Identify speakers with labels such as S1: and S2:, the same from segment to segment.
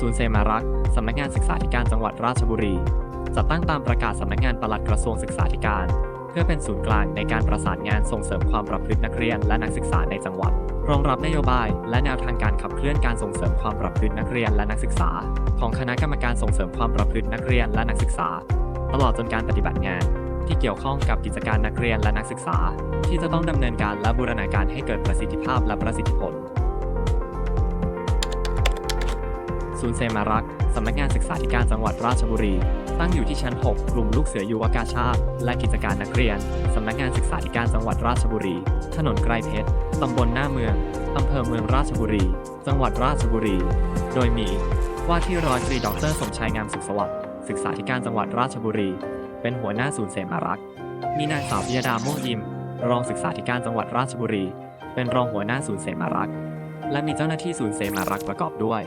S1: ศูนย์เสมารักษ์สำนักงานศึกษาธิการจังหวัดราชบุรี จัดตั้งตามประกาศสำนักงานปลัดกระทรวงศึกษาธิการ เพื่อเป็นศูนย์กลางในการประสานงานส่งเสริมความประพฤตินักเรียนและนักศึกษาในจังหวัด รองรับนโยบาย และแนวทางการขับเคลื่อนการส่งเสริมความประพฤตินักเรียนและนักศึกษา ของคณะกรรมการส่งเสริมความประพฤตินักเรียนและนักศึกษา ตลอดจนการปฏิบัติงานที่เกี่ยวข้องกับกิจการนักเรียนและนักศึกษา ที่จะต้องดำเนินการและบูรณาการให้เกิดประสิทธิภาพและประสิทธิผล ศูนย์เซมารักษ์สำนักงานศึกษาธิการจังหวัดราชบุรี ตั้งอยู่ที่ชั้น 6 กลุ่มลูกเสือยุวกาชาติ และกิจการนักเรียน สำนักงานศึกษาธิการจังหวัดราชบุรี ถนนไกรเพชร ตำบลหน้าเมือง อำเภอเมืองราชบุรี จังหวัดราชบุรี โดยมี ว่าที่ร้อยตรีดอกเตอรสมชายงามสุขสวัสดิ์ ศึกษาธิการจังหวัดราชบุรี เป็นหัวหน้าศูนย์เสมารักษ์ มีนางสาวพิยดาม่วงยิม รองศึกษาธิการจังหวัดราชบุรี เป็นรองหัวหน้าศูนย์เสมารักษ์ และมีเจ้าหน้าที่ศูนย์เสมารักษ์ประกอบด้วย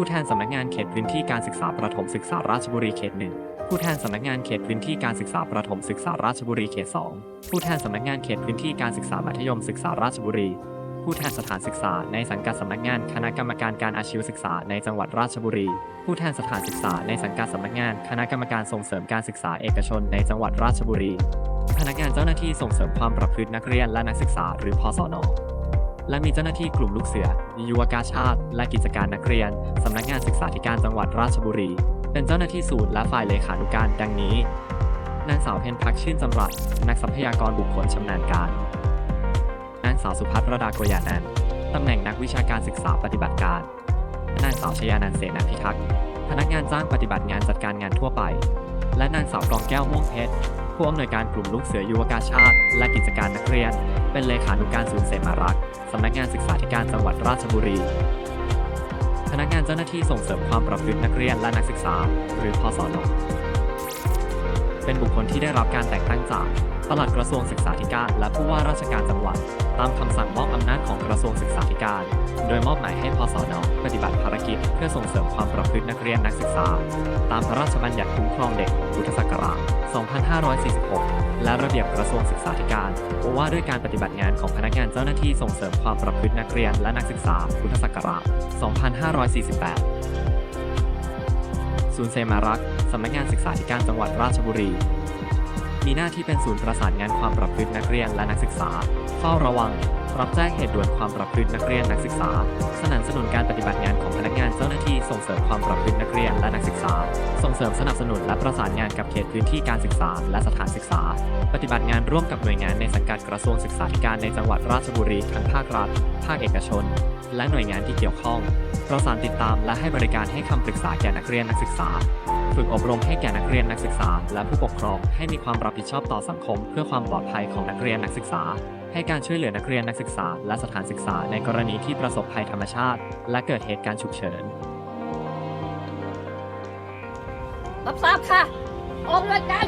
S1: ผู้แทนสำนักงานเขตพื้นที่การศึกษาประถมศึกษาราชบุรีเขตหนึ่งผู้แทนสำนักงานเขตพื้นที่การศึกษาประถมศึกษาราชบุรีเขตสองผู้แทนสำนักงานเขตพื้นที่การศึกษามัธยมศึกษาราชบุรี ผู้แทนสถานศึกษาในสังกัดสำนักงานคณะกรรมการการอาชีวศึกษาในจังหวัดราชบุรี ผู้แทนสถานศึกษาในสังกัดสำนักงานคณะกรรมการส่งเสริมการศึกษาเอกชนในจังหวัดราชบุรี พนักงานเจ้าหน้าที่ส่งเสริมความประพฤตินักเรียนและนักศึกษาหรือพสน และมีเจ้าหน้าที่กลุ่มลูกเสือ ยุวกาชาติ และกิจการนักเรียน สำนักงานศึกษาธิการจังหวัดราชบุรี เป็นเจ้าหน้าที่ศูนย์และฝ่ายเลขานุการดังนี้ นางสาวเพนพักชื่นจำรัด นักทรัพยากรบุคคลชำนาญการ นางสาวสุภัทรดาโกยานันท์ตำแหน่งนักวิชาการศึกษาปฏิบัติการ นางสาวชยานันเสนาพิทักษ์ พนักงานจ้างปฏิบัติงานจัดการงานทั่วไป และนางสาวกรองแก้วม่วงเพชร ผู้อำนวยการกลุ่มลูกเสือยุวกาชาติ และกิจการนักเรียน เป็นเลขานุการศูนย์เสมารักษ์สำนักงานศึกษาธิการจังหวัดราชบุรี พนักงานเจ้าหน้าที่ส่งเสริมความประพฤตินักเรียนและนักศึกษา หรือพสนเป็นบุคคลที่ได้รับการแต่งตั้งจาก ปลัดกระทรวงศึกษาธิการ และผู้ว่าราชการจังหวัด ตามคำสั่งมอบอำนาจของกระทรวงศึกษาธิการ โดยมอบหมายให้พสนปฏิบัติภารกิจเพื่อส่งเสริมความประพฤตินักเรียนนักศึกษา ตามพระราชบัญญัติคุ้มครองเด็กพุทธศักราช 2546 และระเบียบกระทรวงศึกษาธิการว่าด้วยการปฏิบัติงานของพนักงานเจ้าหน้าที่ส่งเสริมความประพฤตินักเรียนและนักศึกษาพุทธศักราช 2548 ศูนย์เซมารักษ์สำนักงานศึกษาธิการจังหวัดราชบุรี มีหน้าที่เป็นศูนย์ประสานงานความประพฤตินักเรียนและนักศึกษา เฝ้าระวัง รับแจ้งเหตุด่วนความประพฤตินักเรียนนักศึกษา สนับสนุนการปฏิบัติงานของพนักงานเจ้าหน้าที่ส่งเสริมความประพฤตินักเรียนและนักศึกษา ส่งเสริมสนับสนุนและประสานงานกับเขตพื้นที่การศึกษาและสถานศึกษา ปฏิบัติงานร่วมกับหน่วยงานในสังกัดกระทรวงศึกษาธิการในจังหวัดราชบุรีทั้งภาครัฐ ภาคเอกชน และหน่วยงานที่เกี่ยวข้อง ประสานติดตามและให้บริการให้คำปรึกษาแก่นักเรียนนักศึกษา ฝึกอบรมให้แก่นักเรียนนักศึกษา และผู้ปกครองให้มีความรับผิดชอบต่อสังคม เพื่อความปลอดภัยของนักเรียนนักศึกษา ให้การช่วยเหลือนักเรียนนักศึกษา และสถานศึกษาในกรณีที่ประสบภัยธรรมชาติ และเกิดเหตุการณ์ฉุกเฉิน
S2: รับทราบค่ะ ออกรายกั
S3: น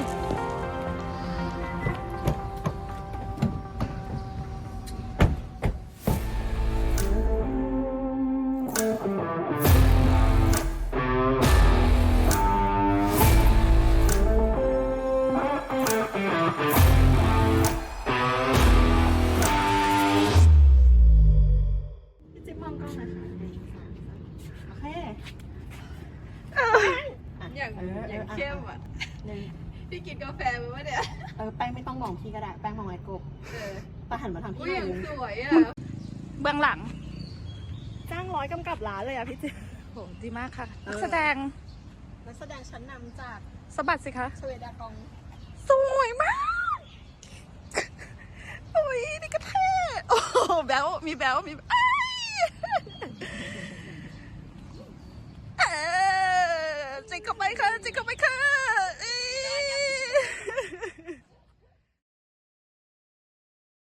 S4: พี่กินกาแฟมาปะเนี่ย
S3: เออแป้งไม่ต้องมองพี่ก็ได้ แป้งมองไอ้กบ
S4: เออ
S3: ปาหันมาทาง
S4: อุ้
S3: พี่
S4: ยอย่าง
S3: หนึ่ง
S4: สวยอะ
S5: เบื้องหลัง
S3: จ้างร้อยกำกับร้านเลยอะพี่จิ๊บ
S5: โหดีมากค่ะ
S3: เอ
S5: นั
S3: อ
S5: กแสดง
S3: นักแสดงชั้นนำจาก
S5: สะบัดสิคะ
S3: ชเวดากอง
S5: สวยมากโอ้ยนี่ก็เท่โอ้โหแบลมีแบลมีอ้ายเออจิกเข้าไปค่ะ